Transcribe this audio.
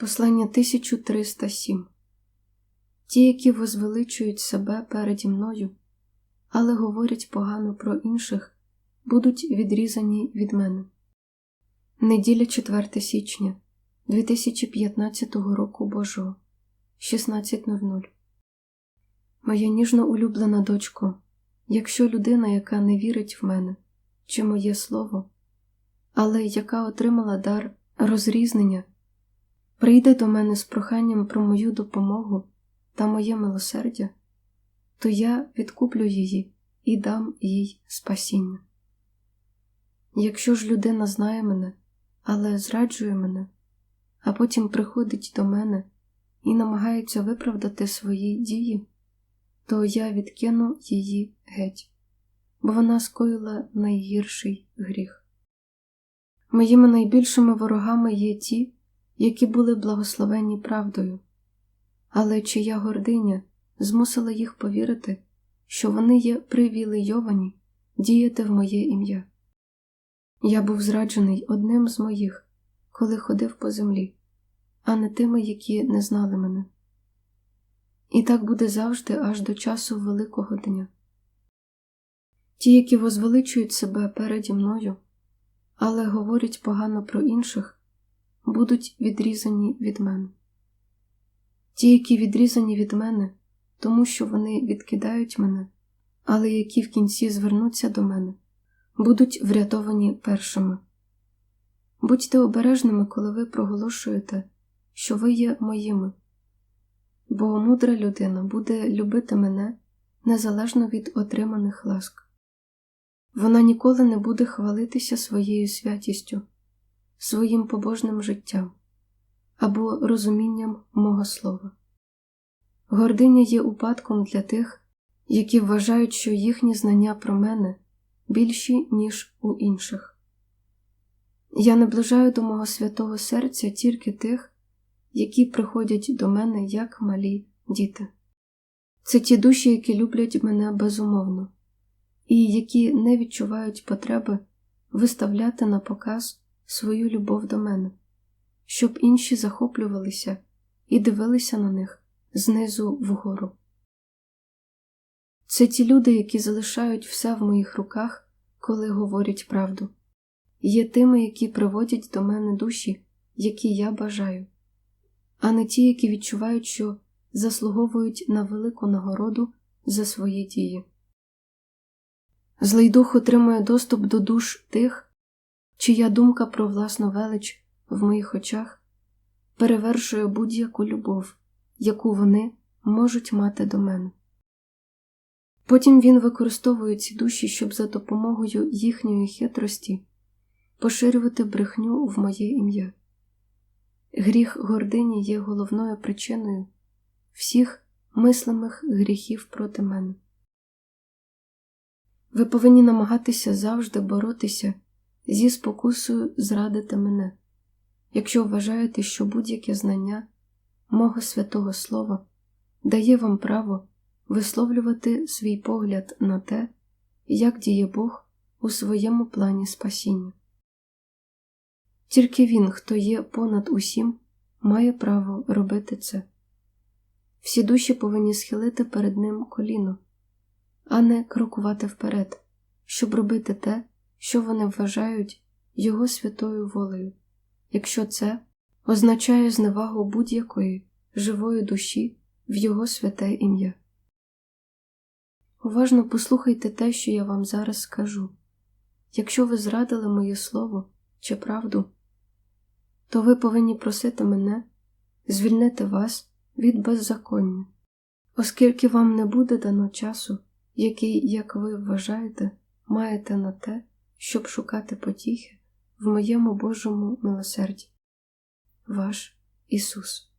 Послання 1307 Ті, які возвеличують себе переді мною, але говорять погано про інших, будуть відрізані від мене. Неділя 4 січня 2015 року Божого 16.00 Моя ніжно улюблена дочко, якщо людина, яка не вірить в мене чи моє слово, але яка отримала дар розрізнення, прийде до мене з проханням про мою допомогу та моє милосердя, то я відкуплю її і дам їй спасіння. Якщо ж людина знає мене, але зраджує мене, а потім приходить до мене і намагається виправдати свої дії, то я відкину її геть, бо вона скоїла найгірший гріх. Моїми найбільшими ворогами є ті, які були благословені правдою, але чия гординя змусила їх повірити, що вони є привілейовані діяти в моє ім'я. Я був зраджений одним з моїх, коли ходив по землі, а не тими, які не знали мене. І так буде завжди аж до часу Великого дня. Ті, які возвеличують себе переді мною, але говорять погано про інших, будуть відрізані від мене. Ті, які відрізані від мене, тому що вони відкидають мене, але які в кінці звернуться до мене, будуть врятовані першими. Будьте обережними, коли ви проголошуєте, що ви є моїми, бо мудра людина буде любити мене незалежно від отриманих ласк. Вона ніколи не буде хвалитися своєю святістю, своїм побожним життям або розумінням мого слова. Гординя є упадком для тих, які вважають, що їхні знання про мене більші, ніж у інших. Я наближаю до мого святого серця тільки тих, які приходять до мене як малі діти. Це ті душі, які люблять мене безумовно, і які не відчувають потреби виставляти на показ свою любов до мене, щоб інші захоплювалися і дивилися на них знизу вгору. Це ті люди, які залишають все в моїх руках, коли говорять правду, є тими, які приводять до мене душі, які я бажаю, а не ті, які відчувають, що заслуговують на велику нагороду за свої дії. Злий дух отримує доступ до душ тих, чия думка про власну велич в моїх очах перевершує будь-яку любов, яку вони можуть мати до мене. Потім він використовує ці душі, щоб за допомогою їхньої хитрості поширювати брехню в моє ім'я. Гріх гордині є головною причиною всіх мислимих гріхів проти мене. Ви повинні намагатися завжди боротися зі спокусою зрадити мене, якщо вважаєте, що будь-яке знання мого святого Слова дає вам право висловлювати свій погляд на те, як діє Бог у своєму плані спасіння. Тільки він, хто є понад усім, має право робити це. Всі душі повинні схилити перед ним коліно, а не крокувати вперед, щоб робити те, що вони вважають його святою волею, якщо це означає зневагу будь-якої живої душі в його святе ім'я. Уважно послухайте те, що я вам зараз скажу. Якщо ви зрадили моє слово чи правду, то ви повинні просити мене звільнити вас від беззаконня, оскільки вам не буде дано часу, який, як ви вважаєте, маєте на те, щоб шукати потіхи в моєму Божому милосерді. Ваш Ісус.